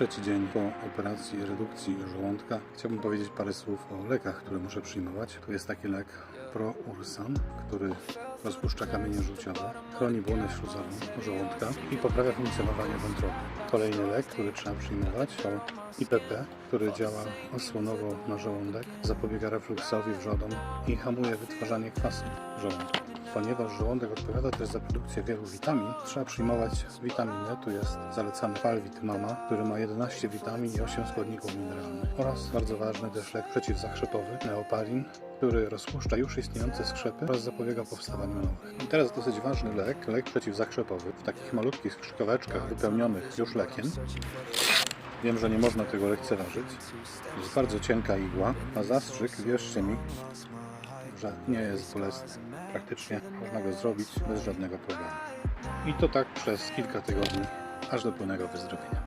trzeci dzień po operacji redukcji żołądka. Chciałbym powiedzieć parę słów o lekach, które muszę przyjmować. Tu jest taki lek ProUrsan, który rozpuszcza kamienie żółciowe, chroni błonę śluzową żołądka i poprawia funkcjonowanie wątroby. Kolejny lek, który trzeba przyjmować to IPP, który działa osłonowo na żołądek, zapobiega refluksowi wrzodom i hamuje wytwarzanie kwasu w żołądku. Ponieważ żołądek odpowiada też za produkcję wielu witamin, trzeba przyjmować witaminę. Tu jest zalecany Palvit Mama, który ma 11 witamin i 8 składników mineralnych. Oraz bardzo ważny też lek przeciwzakrzepowy, Neopalin, który rozpuszcza już istniejące skrzepy oraz zapobiega powstawaniu nowych. I teraz dosyć ważny lek, lek przeciwzakrzepowy w takich malutkich skrzykaweczkach wypełnionych już lekiem. Wiem, że nie można tego lekceważyć. Jest bardzo cienka igła, a zastrzyk, wierzcie mi, że nie jest bolesny. Praktycznie można go zrobić bez żadnego problemu. I to tak przez kilka tygodni, aż do pełnego wyzdrowienia.